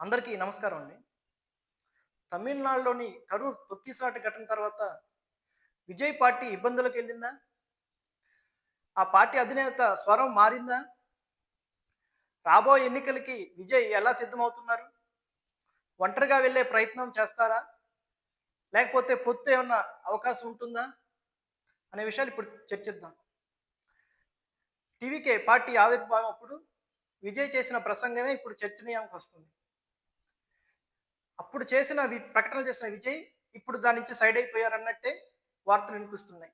అందరికీ నమస్కారం అండి. తమిళనాడులోని కరూర్ తొక్కిసలాట ఘటన తర్వాత విజయ్ పార్టీ ఇబ్బందులకు వెళ్ళిందా? ఆ పార్టీ అధినేత స్వరం మారిందా? రాబోయే ఎన్నికలకి విజయ్ ఎలా సిద్ధమవుతున్నారు? ఒంటరిగా వెళ్ళే ప్రయత్నం చేస్తారా? లేకపోతే పొత్తు ఏమన్నా అవకాశం ఉంటుందా? అనే విషయాలు ఇప్పుడు చర్చిద్దాం. టీవీకే పార్టీ ఆవిర్భావం అప్పుడు విజయ్ చేసిన ప్రసంగమే ఇప్పుడు చర్చనీయాంకి వస్తుంది. అప్పుడు చేసిన వి- ప్రకటన చేసిన విజయ్ ఇప్పుడు దాని నుంచి సైడ్ అయిపోయారన్నట్టే వార్తలు వినిపిస్తున్నాయి.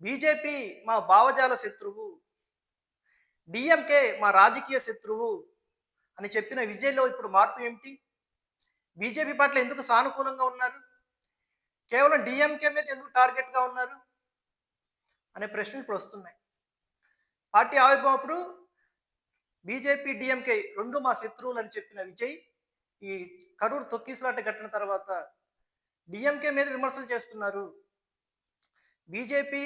బీజేపీ మా భావజాల శత్రువు డిఎంకే మా రాజకీయ శత్రువు అని చెప్పిన విజయ్లో ఇప్పుడు మార్పు ఏమిటి? బీజేపీ పట్ల ఎందుకు సానుకూలంగా ఉన్నారు? కేవలం డిఎంకే మీద ఎందుకు టార్గెట్గా ఉన్నారు? అనే ప్రశ్నలు ఇప్పుడు వస్తున్నాయి. పార్టీ ఆవిర్భావం అప్పుడు బీజేపీ డిఎంకే రెండు మా శత్రువులు అని చెప్పిన విజయ్ ఈ కరూర్ తొక్కిసలాట ఘటన తర్వాత డిఎంకే మీద విమర్శలు చేస్తున్నారు. BJP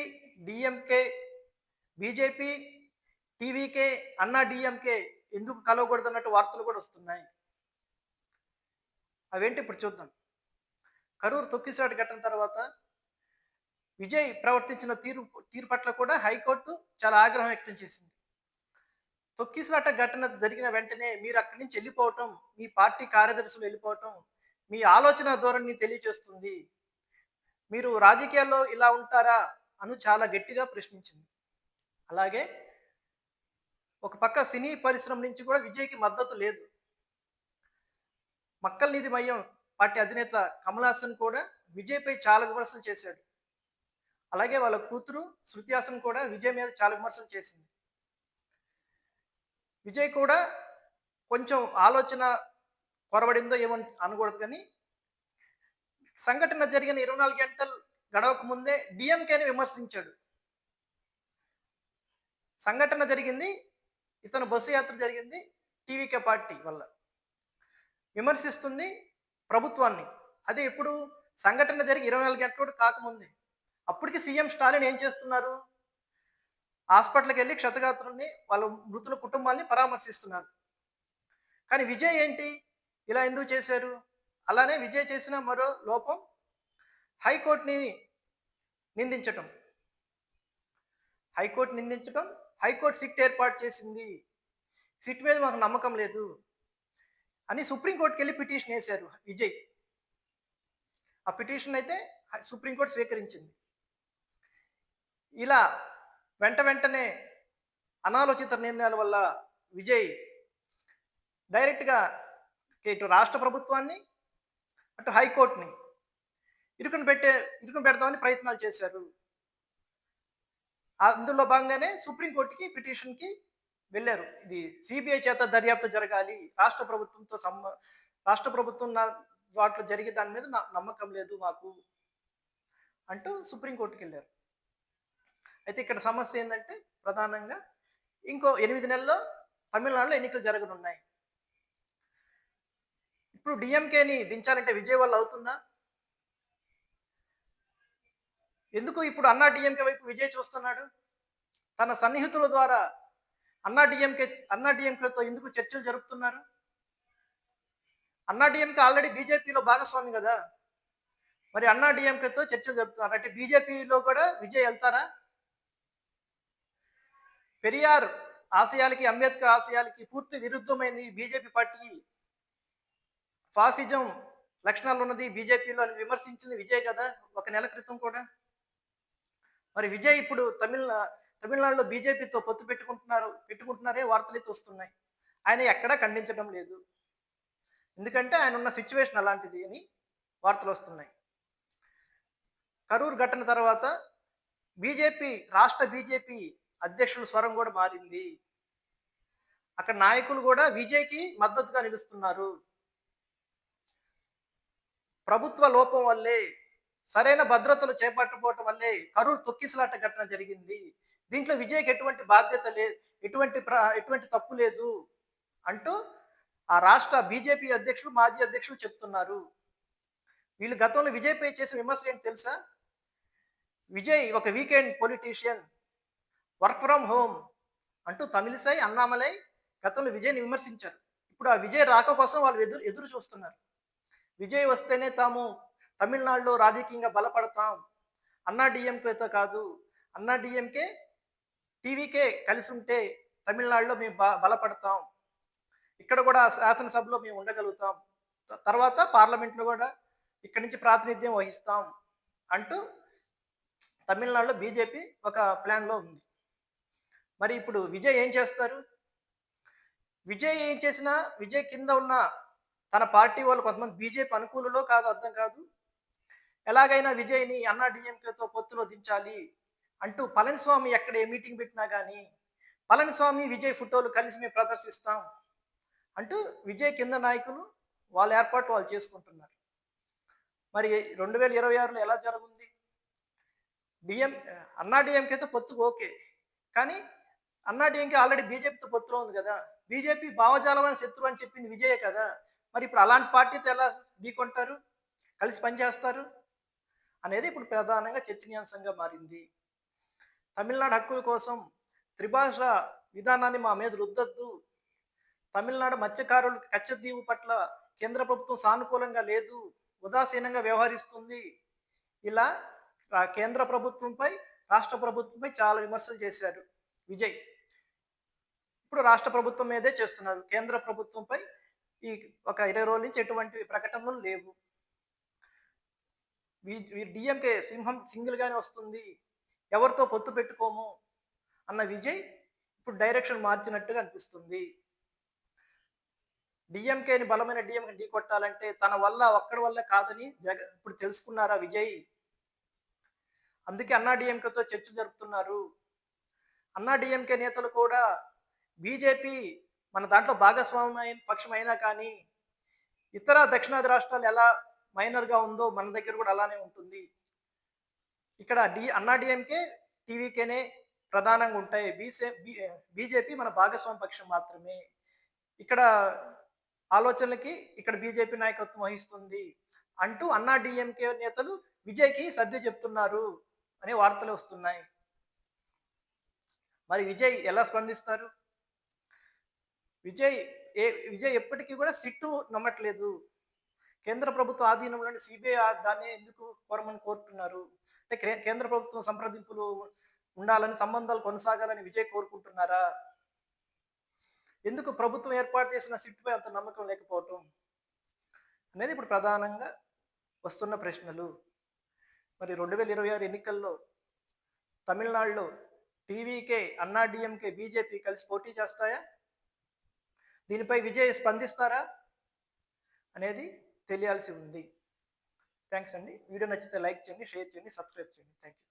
DMK BJP TVK Anna DMK ఎందుకు కలవకూడదన్నట్టు వార్తలు కూడా వస్తున్నాయి. అవేంటి ఇప్పుడు చూద్దాం. కరూర్ తొక్కిసలాట ఘటన తర్వాత విజయ్ ప్రవర్తించిన తీరు తీరు పట్ల కూడా హైకోర్టు చాలా ఆగ్రహం వ్యక్తం చేసింది. తొక్కిసలాట ఘటన జరిగిన వెంటనే మీరు అక్కడి నుంచి వెళ్ళిపోవటం మీ పార్టీ కార్యదర్శులు వెళ్ళిపోవటం మీ ఆలోచన ధోరణిని తెలియజేస్తుంది. మీరు రాజకీయాల్లో ఇలా ఉంటారా అను చాలా గట్టిగా ప్రశ్నించింది. అలాగే ఒక పక్క సినీ పరిశ్రమ నుంచి కూడా విజయ్కి మద్దతు లేదు. మక్కల్ నిధి మయం పార్టీ అధినేత కమల్ హాసన్ కూడా విజయ్పై చాలా విమర్శలు చేశాడు. అలాగే వాళ్ళ కూతురు శృతి హాసన్ కూడా విజయ్ మీద చాలా విమర్శలు చేసింది. విజయ్ కూడా కొంచెం ఆలోచన కొరబడిందో ఏమో అనకూడదు కానీ సంఘటన జరిగిన ఇరవై నాలుగు గంటలు గడవక ముందే డిఎంకేని విమర్శించాడు. సంఘటన జరిగింది ఇతను బస్సు యాత్ర జరిగింది టీవీకే పార్టీ వల్ల. విమర్శిస్తుంది ప్రభుత్వాన్ని. అదే ఇప్పుడు సంఘటన జరిగి ఇరవై నాలుగు గంటలు కూడా కాకముందే. అప్పటికి సీఎం స్టాలిన్ ఏం చేస్తున్నారు? హాస్పిటల్కి వెళ్ళి క్షతగాత్రుల్ని వాళ్ళ మృతుల కుటుంబాల్ని పరామర్శిస్తున్నారు. కానీ విజయ్ ఏంటి? ఇలా ఎందుకు చేశారు? అలానే విజయ్ చేసిన మరో లోపం హైకోర్టుని నిందించటం. హైకోర్టు నిందించటం హైకోర్టు సిట్ ఏర్పాటు చేసింది. సిట్ మీద మాకు నమ్మకం లేదు అని సుప్రీంకోర్టుకి వెళ్ళి పిటిషన్ వేశారు విజయ్. ఆ పిటిషన్ అయితే సుప్రీంకోర్టు స్వీకరించింది. ఇలా వెంట వెంటనే అనాలోచిత నిర్ణయాల వల్ల విజయ్ డైరెక్ట్గా ఇటు రాష్ట్ర ప్రభుత్వాన్ని అటు హైకోర్టుని ఇరుకుని పెట్టే ఇరుకుని పెడదామని ప్రయత్నాలు చేశారు. అందులో భాగంగానే సుప్రీంకోర్టుకి పిటిషన్కి వెళ్ళారు. ఇది సిబిఐ చేత దర్యాప్తు జరగాలి. రాష్ట్ర ప్రభుత్వంతో సంబ రాష్ట్ర ప్రభుత్వం నా వాటిలో జరిగే దాని మీద నా నమ్మకం లేదు మాకు అంటూ సుప్రీంకోర్టుకి వెళ్ళారు. అయితే ఇక్కడ సమస్య ఏంటంటే ప్రధానంగా ఇంకో ఎనిమిది నెలల్లో తమిళనాడులో ఎన్నికలు జరగనున్నాయి. ఇప్పుడు డిఎంకేని దించాలంటే విజయ్ అవుతుందా? ఎందుకు ఇప్పుడు అన్నా డిఎంకే వైపు విజయ్ చూస్తున్నాడు? తన సన్నిహితుల ద్వారా అన్నా డిఎంకే అన్నా డిఎంకేతో ఎందుకు చర్చలు జరుపుతున్నారు? అన్నా డిఎంకే ఆల్రెడీ బీజేపీలో భాగస్వామి కదా. మరి అన్నా డిఎంకేతో చర్చలు జరుపుతున్నారు. అంటే బీజేపీలో కూడా విజయ్ వెళ్తారా? పెరియార్ ఆశయాలకి అంబేద్కర్ ఆశయాలకి పూర్తి విరుద్ధమైంది బీజేపీ పార్టీ. ఫాసిజం లక్షణాలు ఉన్నది బీజేపీలో అని విమర్శించింది విజయ్ కదా ఒక నెల క్రితం కూడా. మరి విజయ్ ఇప్పుడు తమిళ తమిళనాడులో బీజేపీతో పొత్తు పెట్టుకుంటున్నారు పెట్టుకుంటున్నారే వార్తలు అయితే వస్తున్నాయి. ఆయన ఎక్కడా ఖండించడం లేదు. ఎందుకంటే ఆయన ఉన్న సిచ్యువేషన్ అలాంటిది అని వార్తలు వస్తున్నాయి. కరూర్ ఘటన తర్వాత బీజేపీ రాష్ట్ర బీజేపీ అధ్యక్షుల స్వరం కూడా మారింది. అక్కడ నాయకులు కూడా విజయ్కి మద్దతుగా నిలుస్తున్నారు. ప్రభుత్వ లోపం వల్లే సరైన భద్రతలు చేపట్టకపోవటం వల్లే కరూర్ తొక్కిసలాట ఘటన జరిగింది. దీంట్లో విజయ్కి ఎటువంటి బాధ్యత లేదు ఎటువంటి ప్ర- ఎటువంటి తప్పు లేదు అంటూ ఆ రాష్ట్ర బీజేపీ అధ్యక్షులు మాజీ అధ్యక్షులు చెప్తున్నారు. వీళ్ళు గతంలో విజయ్పై చేసిన విమర్శలు ఏంటి తెలుసా? విజయ్ ఒక weekend politician. Work from home అంటూ తమిళసై అన్నామలై గతంలో విజయ్ని విమర్శించారు. ఇప్పుడు ఆ విజయ్ రాక కోసం వాళ్ళు ఎదురు ఎదురు చూస్తున్నారు. విజయ్ వస్తేనే తాము తమిళనాడులో రాజకీయంగా బలపడతాం. అన్నా డిఎంకేతో కాదు అన్నా డిఎంకే టీవీకే కలిసి ఉంటే తమిళనాడులో మేము బ బలపడతాం. ఇక్కడ కూడా శాసనసభలో మేము ఉండగలుగుతాం. తర్వాత పార్లమెంట్లో కూడా ఇక్కడి నుంచి ప్రాతినిధ్యం వహిస్తాం అంటూ తమిళనాడులో బీజేపీ ఒక ప్లాన్లో ఉంది. మరి ఇప్పుడు విజయ్ ఏం చేస్తారు? విజయ్ ఏం చేసినా విజయ్ కింద ఉన్న తన పార్టీ వాళ్ళు కొంతమంది బీజేపీ అనుకూలలో కాదు అర్థం కాదు. ఎలాగైనా విజయ్ని అన్నా డిఎంకేతో పొత్తులో దించాలి అంటూ పళనిస్వామి ఎక్కడ ఏ మీటింగ్ పెట్టినా కానీ పళనిస్వామి విజయ్ ఫోటోలు కలిసి మేము ప్రదర్శిస్తాం అంటూ విజయ్ కింద నాయకులు వాళ్ళ ఏర్పాటు వాళ్ళు చేసుకుంటున్నారు. మరి రెండు వేల ఇరవై ఆరులో ఎలా జరుగుంది? డిఎం అన్నా డిఎంకేతో పొత్తు ఓకే. కానీ అన్నా ఇంకా ఆల్రెడీ బీజేపీతో పొత్తులో ఉంది కదా. బీజేపీ భావజాలమైన శత్రువు అని చెప్పింది విజయే కదా. మరి ఇప్పుడు అలాంటి పార్టీతో ఎలా ఢీకొంటారు? కలిసి పనిచేస్తారు అనేది ఇప్పుడు ప్రధానంగా చర్చనీయాంశంగా మారింది. తమిళనాడు హక్కుల కోసం త్రిభాష విధానాన్ని మా మీద రుద్దద్దు. తమిళనాడు మత్స్యకారులు కచ్చదీవు పట్ల కేంద్ర ప్రభుత్వం సానుకూలంగా లేదు ఉదాసీనంగా వ్యవహరిస్తుంది. ఇలా కేంద్ర ప్రభుత్వంపై రాష్ట్ర ప్రభుత్వంపై చాలా విమర్శలు చేశారు. విజయ్. ఇప్పుడు రాష్ట్ర ప్రభుత్వం మీదే చేస్తున్నారు. కేంద్ర ప్రభుత్వంపై ఈ ఒక ఇరవై రోజుల నుంచి ఎటువంటి ప్రకటనలు లేవు. డిఎంకే సింహం సింగిల్ గానే వస్తుంది. ఎవరితో పొత్తు పెట్టుకోము అన్న విజయ్ ఇప్పుడు డైరెక్షన్ మార్చినట్టుగా అనిపిస్తుంది. డిఎంకేని బలమైన డిఎంకే ఢీ కొట్టాలంటే తన వల్ల ఒక్కడి వల్ల కాదని జగ ఇప్పుడు తెలుసుకున్నారా విజయ్? అందుకే అన్నా డిఎంకేతో చర్చ జరుపుతున్నారు. అన్నా డిఎంకే నేతలు కూడా బీజేపీ మన దాంట్లో భాగస్వామ్య పక్షం అయినా కానీ ఇతర దక్షిణాది రాష్ట్రాలు ఎలా మైనర్గా ఉందో మన దగ్గర కూడా అలానే ఉంటుంది. ఇక్కడ డి అన్నా డిఎంకే టీవీకేనే ప్రధానంగా ఉంటాయి. బీసే బీజేపీ మన భాగస్వామ్య పక్షం మాత్రమే. ఇక్కడ ఆలోచనలకి ఇక్కడ బీజేపీ నాయకత్వం వహిస్తుంది అంటూ అన్నా డిఎంకే నేతలు విజయ్కి సర్ది చెప్తున్నారు అనే వార్తలు వస్తున్నాయి. మరి విజయ్ ఎలా స్పందిస్తారు? విజయ్ ఏ విజయ్ ఎప్పటికీ కూడా సిట్టు నమ్మట్లేదు. కేంద్ర ప్రభుత్వ ఆధీనంలోని సిబిఐ దాన్ని ఎందుకు కోరమని కోరుతున్నారు? అంటే కే- కేంద్ర ప్రభుత్వం సంప్రదింపులు ఉండాలని సంబంధాలు కొనసాగాలని విజయ్ కోరుకుంటున్నారా? ఎందుకు ప్రభుత్వం ఏర్పాటు చేసిన సిట్టుపై అంత నమ్మకం లేకపోవటం? అనేది ఇప్పుడు ప్రధానంగా వస్తున్న ప్రశ్నలు. మరి రెండు వేల ఇరవై ఆరు ఎన్నికల్లో తమిళనాడులో టీవీకే అన్నా డిఎంకే బీజేపీ కలిసి పోటీ చేస్తాయా? దీనిపై విజయ్ స్పందిస్తారా? అనేది తెలియాల్సి ఉంది. థ్యాంక్స్ అండి. వీడియో నచ్చితే లైక్ చేయండి షేర్ చేయండి సబ్స్క్రైబ్ చేయండి. Thank you.